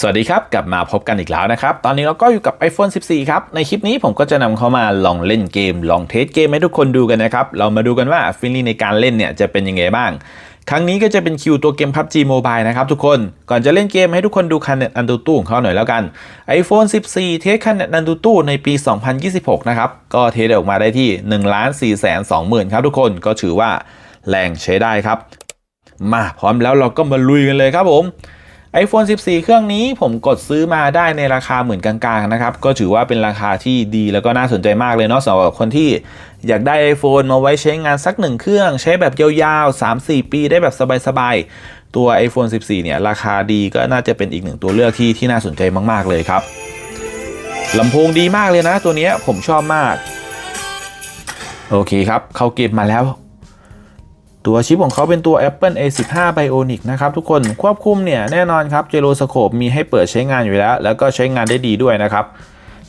สวัสดีครับ กลับมาพบกันอีกแล้วนะครับ ตอนนี้เราก็อยู่กับ iPhone 14 ครับ ในคลิปนี้ผมก็จะนำเข้ามาลองเล่นเกม ลองเทสเกมให้ทุกคนดูกันนะครับ เรามาดูกันว่าฟีลลิ่งในการเล่นเนี่ยจะเป็นยังไงบ้าง ครั้งนี้ก็จะเป็นคิวตัวเกม PUBG Mobile นะครับทุกคนก่อนจะเล่นเกมให้ทุกคนดูคันนอันตูตู้ของเขาหน่อยแล้วกัน iPhone 14 เทสคันนอันตูตู้ในปี 2026 นะครับก็เทสออกมาได้ที่1 4 2 0 0 0 0ครับทุกคนก็ถือว่าแรงใช้ได้ครับ มาพร้อมแล้วเราก็มาลุยกันเลยครับผม iPhone 14 เครื่องนี้ผมกดซื้อมาได้ในราคาหมื่นกลางๆนะครับ ก็ถือว่าเป็นราคาที่ดีแล้วก็น่าสนใจมากเลยเนาะสำหรับคนที่อยากได้ iPhone มาไว้ใช้งานสักหนึ่งเครื่อง ใช้แบบยาวๆ 3-4 ปีได้แบบสบายๆ ตัว iPhone 14 เนี่ย ราคาดีก็น่าจะเป็นอีกหนึ่งตัวเลือกที่ที่น่าสนใจมากๆเลยครับลำโพงดีมากเลยนะ ตัวนี้ผมชอบมาก โอเคครับ เข้าเกมมาแล้ว ตัวชิปของเขาเป็นตัว Apple A15 Bionic นะครับทุกคนควบคุมเนี่ยแน่นอนครับ Gyroscope มีให้เปิดใช้งานอยู่แล้ว แล้วก็ใช้งานได้ดีด้วยนะครับ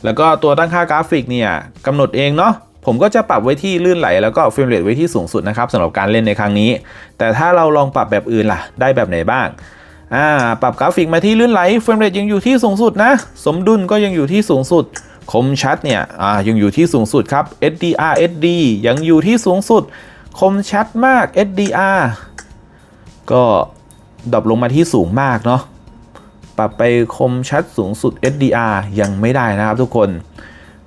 แล้วก็ตัวตั้งค่ากราฟิกเนี่ยกำหนดเองเนาะผมก็จะปรับไว้ที่ลื่นไหลแล้วก็เฟรมเรทไว้ที่สูงสุดนะครับสำหรับการเล่นในครั้งนี้ แต่ถ้าเราลองปรับแบบอื่นล่ะ ได้แบบไหนบ้างอ่าปรับกราฟิกมาที่ลื่นไหลเฟรมเรทยังอยู่ที่สูงสุดนะ สมดุลก็ยังอยู่ที่สูงสุด คมชัดเนี่ยอ่ายังอยู่ที่สูงสุดครับ SDR SD ยังอยู่ที่สูงสุด คมชัดมาก SDR ก็ดรอปลงมาที่สูงมากเนาะปรับไปคมชัดสูงสุด SDR ยังไม่ได้นะครับทุกคน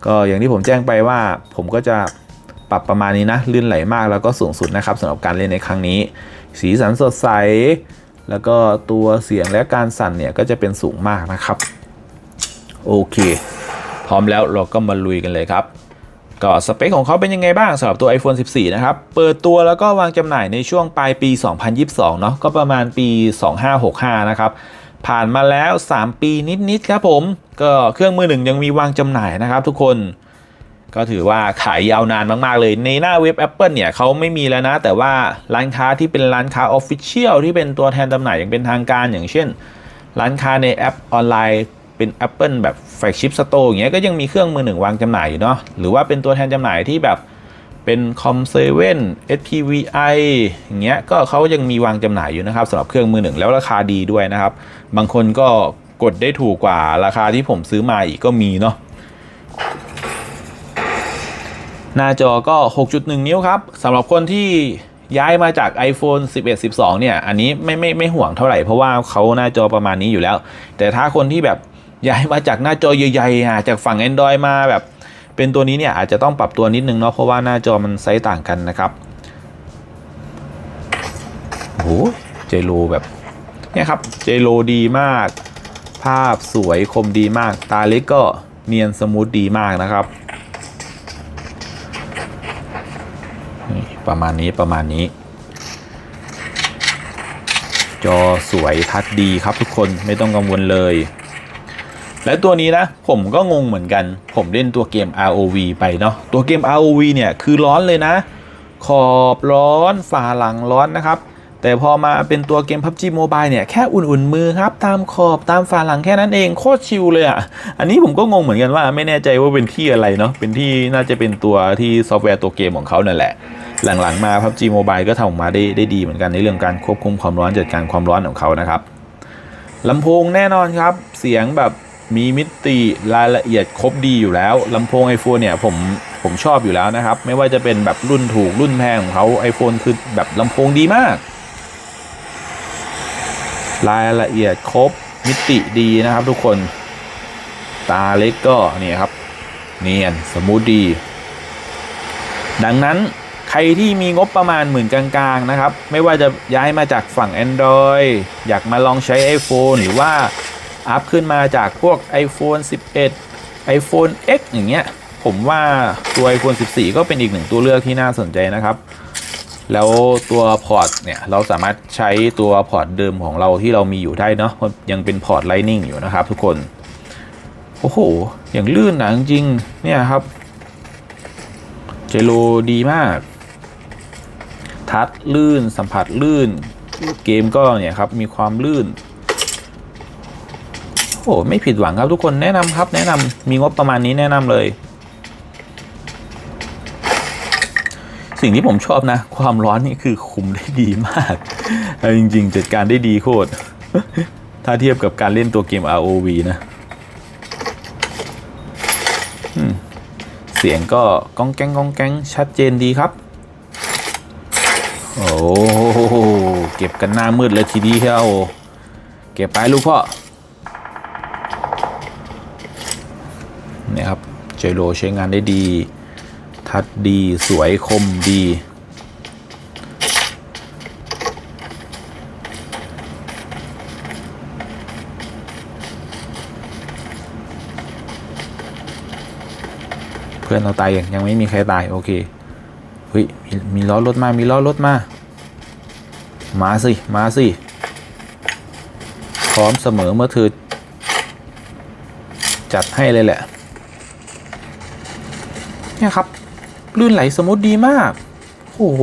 ก็อย่างที่ผมแจ้งไปว่า ผมก็จะปรับประมาณนี้นะ ลื่นไหลมากแล้วก็สูงสุดนะครับสำหรับการเล่นในครั้งนี้ สีสันสดใส แล้วก็ตัวเสียงและการสั่นเนี่ยก็จะเป็นสูงมากนะครับ โอเค พร้อมแล้วเราก็มาลุยกันเลยครับ ก็สเปคของเขาเป็นยังไงบ้างสำหรับตัว iPhone 14 นะครับ เปิดตัวแล้วก็วางจำหน่ายในช่วงปลายปี 2022 เนาะก็ประมาณปี 2565 นะครับ ผ่านมาแล้ว 3 ปีนิด ๆ ครับผม ก็เครื่องมือหนึ่งยังมีวางจำหน่ายนะครับทุกคน ก็ถือว่าขายยาวนานมาก ๆ เลย ในหน้าเว็บ Apple เนี่ยเขาไม่มีแล้วนะ แต่ว่าร้านค้าที่เป็นร้านค้า Official ที่เป็นตัวแทนจำหน่ายอย่างเป็นทางการอย่างเช่น ร้านค้าในแอปออนไลน์ เป็น Apple แบบ Flagship Store อย่างเงี้ยก็ยังมีเครื่องมือหนึ่งวางจำหน่ายอยู่เนาะหรือว่าเป็นตัวแทนจำหน่ายที่แบบเป็น Com7 SPVI อย่างเงี้ยก็เขายังมีวางจำหน่ายอยู่นะครับสำหรับเครื่องมือหนึ่งแล้วราคาดีด้วยนะครับ บางคนก็กดได้ถูกกว่าราคาที่ผมซื้อมาอีกก็มีเนาะหน้าจอก็ 6.1 นิ้วครับสำหรับคนที่ย้ายมาจาก iPhone 11 12 เนี่ย อันนี้ไม่ไม่ไม่ห่วงเท่าไหร่เพราะว่าเขาหน้าจอประมาณนี้อยู่แล้ว แต่ถ้าคนที่แบบ ย้ายมาจากหน้าจอใหญ่ๆอะจากฝั่ง Android มาแบบ เป็นตัวนี้เนี่ยอาจจะต้องปรับตัวนิดนึงเนาะเพราะว่าหน้าจอมันไซส์ต่างกันนะครับโอ้โหเจโลแบบเนี่ยครับเจโลดีมาก ภาพสวยคมดีมาก ตาเล็กก็เนียนสมูทดีมากนะครับประมาณนี้ประมาณนี้ จอสวยทัดดีครับทุกคนไม่ต้องกังวลเลย และตัวนี้นะผมก็งงเหมือนกัน ผมเล่นตัวเกม ROV ไปเนาะตัวเกม ROV เนี่ยคือร้อนเลยนะ ขอบร้อนฝาหลังร้อนนะครับ แต่พอมาเป็นตัวเกม PUBG Mobile เนี่ยแค่อุ่นๆมือครับ ตามขอบตามฝาหลังแค่นั้นเองโคตรชิลเลยอะ่ะ อันนี้ผมก็งงเหมือนกันว่าไม่แน่ใจว่าเป็นที่อะไรเนาะเป็นที่น่าจะเป็นตัวที่ซอฟต์แวร์ตัวเกมของเขานั่นแหละหลังๆมา PUBG Mobile ก็ทำออกมาได้ได้ดีเหมือนกันในเรื่องการควบคุมความร้อนจัดการความร้อนของเขานะครับลำโพงแน่นอนครับ เสียงแบบ มีมิติรายละเอียดครบดีอยู่แล้วลำโพง iPhone เนี่ยผมผมชอบอยู่แล้วนะครับ ไม่ว่าจะเป็นแบบรุ่นถูกรุ่นแพงของเขา iPhone คือแบบลำโพงดีมาก รายละเอียดครบมิติดีนะครับทุกคนตาเล็กก็นี่ครับ เนียนสมูทดี ดังนั้นใครที่มีงบประมาณหมื่นกลางๆนะครับ ไม่ว่าจะย้ายมาจากฝั่ง Android อยากมาลองใช้ iPhone หรือว่า อัพขึ้นมาจากพวก iPhone 11 iPhone X อย่างเงี้ย ผมว่าตัว iPhone 14 ก็เป็นอีกหนึ่งตัวเลือกที่น่าสนใจนะครับ แล้วตัวพอร์ตเนี่ย เราสามารถใช้ตัวพอร์ตเดิมของเราที่เรามีอยู่ได้เนาะยังเป็นพอร์ต Lightning อยู่นะครับทุกคน โอ้โห อย่างลื่นนะจริงเนี่ยครับเจโลดีมาก ทัดลื่นสัมผัสลื่น เกมก็เนี่ยครับมีความลื่น โอ้ไม่ผิดหวังครับทุกคนแนะนำครับ แนะนำมีงบประมาณนี้แนะนำเลย สิ่งที่ผมชอบนะ ความร้อนนี่คือคุมได้ดีมาก จริง ๆ จัดการได้ดีโคตร ถ้าเทียบกับการเล่นตัวเกม ROV นะเสียงก็ก้องแก้งก้องแก้งชัดเจนดีครับ โอ้โหเก็บกันหน้ามืดเลยทีเดียวเก็บไปลูกพ่อ เนี่ยครับเจโรใช้งานได้ดี ทัดดีสวยคมดีเพื่อนเราตายยังยังไม่มีใครตายโอเคเฮ้ยมีมีล้อรถมา มีล้อรถมา มาสิ มาสิ พร้อมเสมอเมื่อเธอจัดให้เลยแหละ เนี่ยครับ ลื่นไหลสมูทดีมาก โอ้โห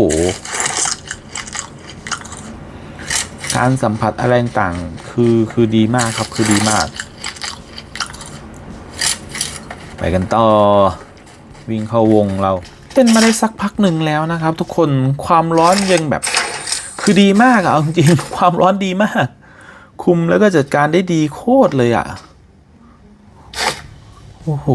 การสัมผัสอะไรต่างคือคือดีมากครับคือดีมาก ไปกันต่อ วิ่งเข้าวงเราเต้นมาได้สักพักหนึ่งแล้วนะครับ ทุกคนความร้อนยังแบบ คือดีมากอะเอาจริงความร้อนดีมาก คุมแล้วก็จัดการได้ดีโคตรเลยอะโอ้โห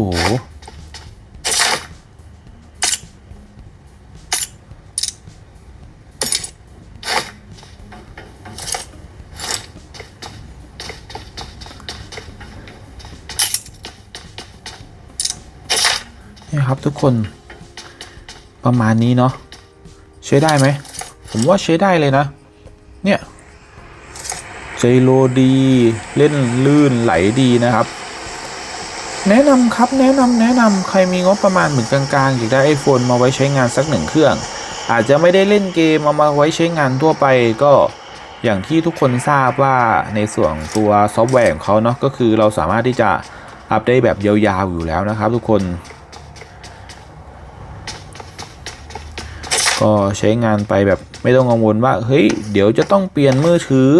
นี่ครับทุกคนประมาณนี้เนาะใช้ได้ไหม ผมว่าใช้ได้เลยนะ เนี่ยใจโลดี เล่นลื่นไหลดีนะครับ แนะนำครับแนะนำแนะนำใครมีงบประมาณเหมือนกลางๆอยากได้ iPhone มาไว้ใช้งานสักหนึ่งเครื่อง อาจจะไม่ได้เล่นเกมเอามาไว้ใช้งานทั่วไปก็อย่างที่ทุกคนทราบว่าในส่วนตัวซอฟต์แวร์ของเขาเนาะก็คือเราสามารถที่จะอัปเดตแบบยาวๆอยู่แล้วนะครับทุกคน ก็ใช้งานไปแบบไม่ต้องกังวลว่าเฮ้ยเดี๋ยวจะต้องเปลี่ยนมือถือ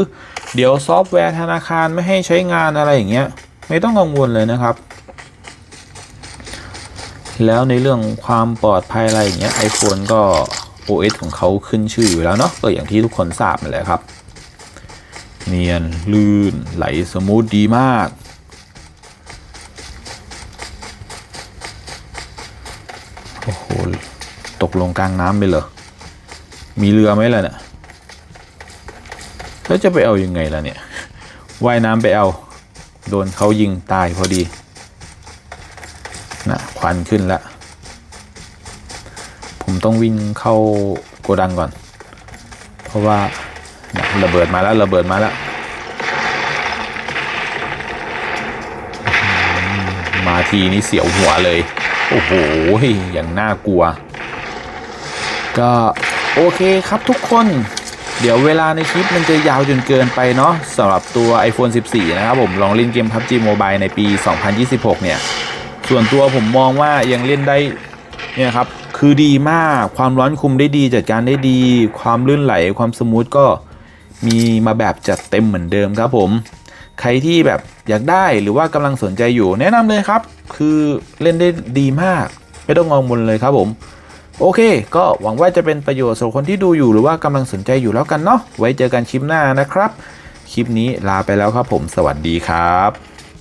เดี๋ยวซอฟต์แวร์ธนาคารไม่ให้ใช้งานอะไรอย่างเงี้ยไม่ต้องกังวลเลยนะครับ แล้วในเรื่องความปลอดภัยอะไรอย่างเงี้ย iPhone ก็ OS ของเขาขึ้นชื่ออยู่แล้วเนาะก็อย่างที่ทุกคนทราบนั่นแหละครับ เนียนลื่นไหลสมูทดีมาก โอ้โห ตกลงกลางน้ำไปเหรอ มีเรือไหมล่ะเนี่ยแล้วจะไปเอายังไงล่ะเนี่ยว่ายน้ำไปเอา โดนเขายิงตายพอดีนะควันขึ้นล้วผมต้องวิ่งเข้าโกดังก่อน เพราะว่าระเบิดมาแล้วระเบิดมาแล้ว มาทีนี้เสียวหัวเลย โอ้โหอย่างน่ากลัว ก็โอเคครับทุกคนเดี๋ยวเวลาในคลิปมันจะยาวจนเกินไปเนาะสำหรับตัว iPhone 14 นะครับผมลองเล่นเกม PUBG Mobile ในปี 2026 เนี่ย ส่วนตัวผมมองว่ายังเล่นได้เนี่ยครับ คือดีมากความร้อนคุมได้ดีจัดการได้ดี ความลื่นไหลความสมูทก็มีมาแบบจัดเต็มเหมือนเดิมครับผม ใครที่แบบอยากได้หรือว่ากำลังสนใจอยู่แนะนำเลยครับ คือเล่นได้ดีมาก ไม่ต้องกังวลเลยครับผม โอเค ก็หวังว่าจะเป็นประโยชน์สำหรับคนที่ดูอยู่หรือว่ากำลังสนใจอยู่แล้วกันเนาะไว้เจอกันคลิปหน้านะครับ คลิปนี้ลาไปแล้วครับผมสวัสดีครับ